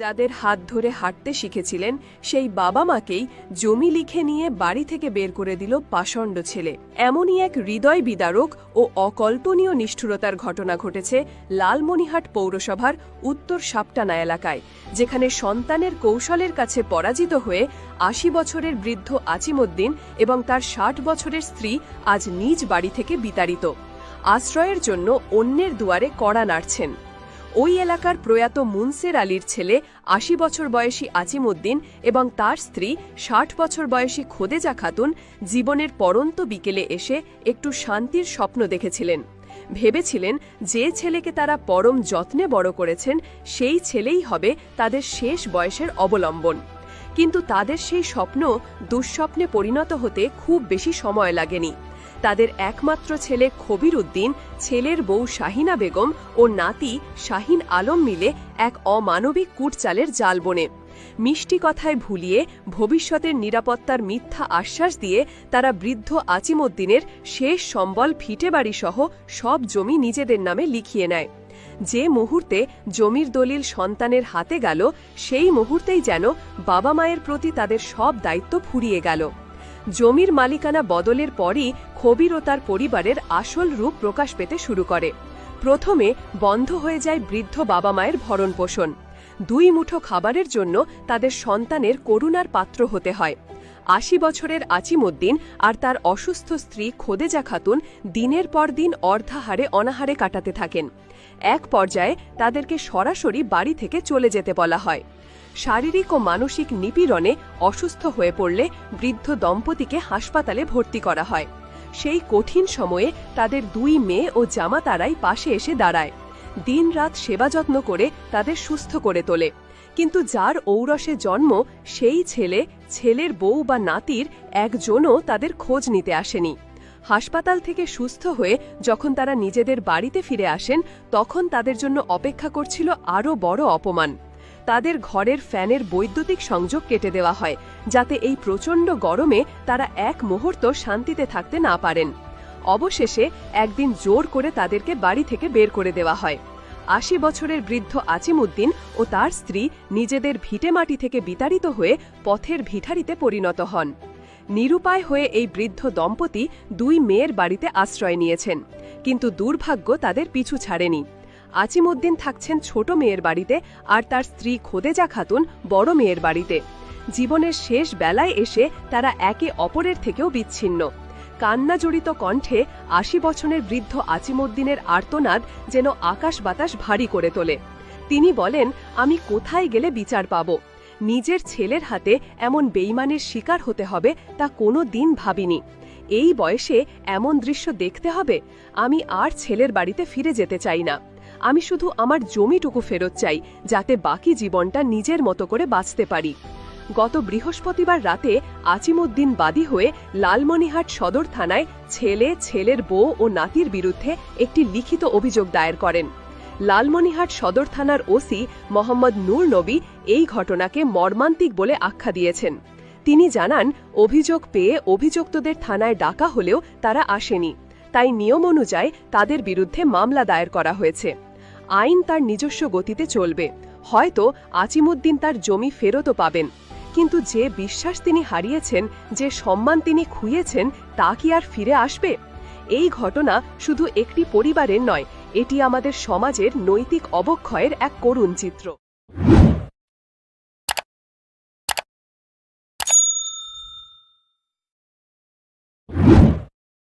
যাদের হাত ধরে হাঁটতে শিখেছিলেন, সেই বাবা মাকেই জমি লিখে নিয়ে বাড়ি থেকে বের করে দিল পাষণ্ড ছেলে। এমনই এক হৃদয় বিদারক ও অকল্পনীয় নিষ্ঠুরতার ঘটনা ঘটেছে লালমনিহাট পৌরসভার উত্তর সাপটানা এলাকায়, যেখানে সন্তানের কৌশলের কাছে পরাজিত হয়ে আশি বছরের বৃদ্ধ আজিমুদ্দিন এবং তার ষাট বছরের স্ত্রী আজ নিজ বাড়ি থেকে বিতাড়িত। আশ্রয়ের জন্য অন্যের দুয়ারে কড়া নাড়ছেন। ওই এলাকার প্রয়াত মুনসের আলীর ছেলে আশি বছর বয়সী আজিমুদ্দিন এবং তার স্ত্রী ষাট বছর বয়সী খোদেজা খাতুন জীবনের পরন্ত বিকেলে এসে একটু শান্তির স্বপ্ন দেখেছিলেন। ভেবেছিলেন যে ছেলেকে তারা পরম যত্নে বড় করেছেন, সেই ছেলেই হবে তাদের শেষ বয়সের অবলম্বন। কিন্তু তাদের সেই স্বপ্ন দুঃস্বপ্নে পরিণত হতে খুব বেশি সময় লাগেনি। তাদের একমাত্র ছেলে খবির উদ্দিন, ছেলের বউ শাহিনা বেগম ও নাতি শাহিন আলম মিলে এক অমানবিক কুটচালের জাল বনে। মিষ্টি কথায় ভুলিয়ে, ভবিষ্যতের নিরাপত্তার মিথ্যা আশ্বাস দিয়ে তারা বৃদ্ধ আজিমুদ্দিনের শেষ সম্বল ভিটে বাড়িসহ সব জমি নিজেদের নামে লিখিয়ে নেয়। যে মুহূর্তে জমির দলিল সন্তানের হাতে গেল, সেই মুহূর্তেই যেন বাবা মায়ের প্রতি তাদের সব দায়িত্ব ফুরিয়ে গেল। জমির মালিকানা বদলের পরই খবির ও তার পরিবারের আসল রূপ প্রকাশ পেতে শুরু করে। প্রথমে বন্ধ হয়ে যায় বৃদ্ধ বাবা মায়ের ভরণ পোষণ দুই মুঠো খাবারের জন্য তাদের সন্তানের করুণার পাত্র হতে হয়। আশি বছরের আচিমুদ্দিন আর তার অসুস্থ স্ত্রী খোদেজা খাতুন দিনের পর দিন অর্ধাহারে অনাহারে কাটাতে থাকেন। এক পর্যায়ে তাদেরকে সরাসরি বাড়ি থেকে চলে যেতে বলা হয়। শারীরিক ও মানসিক নিপীড়নে অসুস্থ হয়ে পড়লে বৃদ্ধ দম্পতিকে হাসপাতালে ভর্তি করা হয়। সেই কঠিন সময়ে তাদের দুই মেয়ে ও জামাতারাই পাশে এসে দাঁড়ায়। দিনরাত সেবা যত্ন করে তাদের সুস্থ করে তোলে। কিন্তু যার ঔরসে জন্ম, সেই ছেলে ছেলের বউ বা নাতির একজনও তাদের খোঁজ নিতে আসেনি। হাসপাতাল থেকে সুস্থ হয়ে যখন তারা নিজেদের বাড়িতে ফিরে আসেন, তখন তাদের জন্য অপেক্ষা করছিল আরও বড় অপমান। তাদের ঘরের ফ্যানের বৈদ্যুতিক সংযোগ কেটে দেওয়া হয়, যাতে এই প্রচণ্ড গরমে তারা এক মুহূর্ত শান্তিতে থাকতে না পারেন। অবশেষে একদিন জোর করে তাদেরকে বাড়ি থেকে বের করে দেওয়া হয়। আশি বছরের বৃদ্ধ আজিমুদ্দিন ও তার স্ত্রী নিজেদের ভিটেমাটি থেকে বিতাড়িত হয়ে পথের ভিঠারিতে পরিণত হন। নিরুপায় হয়ে এই বৃদ্ধ দম্পতি দুই মেয়ের বাড়িতে আশ্রয় নিয়েছেন, কিন্তু দুর্ভাগ্য তাদের পিছু ছাড়েনি। আজিমুদ্দিন থাকছেন ছোট মেয়ের বাড়িতে আর তার স্ত্রী খোদেজা খাতুন বড় মেয়ের বাড়িতে। জীবনের শেষ বেলায় এসে তারা একে অপরের থেকেও বিচ্ছিন্ন। কান্না জড়িত কণ্ঠে আশি বছরের বৃদ্ধ আজিমুদ্দিনের আর্তনাদ যেন আকাশ বাতাস ভারী করে তোলে। তিনি বলেন, আমি কোথায় গেলে বিচার পাব? নিজের ছেলের হাতে এমন বেইমানের শিকার হতে হবে তা কোনো দিন ভাবিনি। এই বয়সে এমন দৃশ্য দেখতে হবে? আমি আর ছেলের বাড়িতে ফিরে যেতে চাই না। আমি শুধু আমার জমিটুকু ফেরত চাই, যাতে বাকি জীবনটা নিজের মতো করে বাঁচতে পারি। গত বৃহস্পতিবার রাতে আজিমুদ্দিন বাদী হয়ে লালমনিহাট সদর থানায় ছেলে, ছেলের বউ ও নাতির বিরুদ্ধে একটি লিখিত অভিযোগ দায়ের করেন। লালমনিহাট সদর থানার ওসি মোহাম্মদ নূর নবী এই ঘটনাকে মর্মান্তিক বলে আখ্যা দিয়েছেন। তিনি জানান, অভিযোগ পেয়ে অভিযুক্তদের থানায় ডাকা হলেও তারা আসেনি। তাই নিয়ম অনুযায়ী তাদের বিরুদ্ধে মামলা দায়ের করা হয়েছে। আইন তার নিজস্ব গতিতে চলবে। হয়তো আজিমুদ্দিন তার জমি ফেরতও পাবেন। কিন্তু যে বিশ্বাস তিনি হারিয়েছেন, যে সম্মান তিনি খুঁয়েছেন তা কি আর ফিরে আসবে? এই ঘটনা শুধু একটি পরিবারের নয়, এটি আমাদের সমাজের নৈতিক অবক্ষয়ের এক করুণ চিত্র।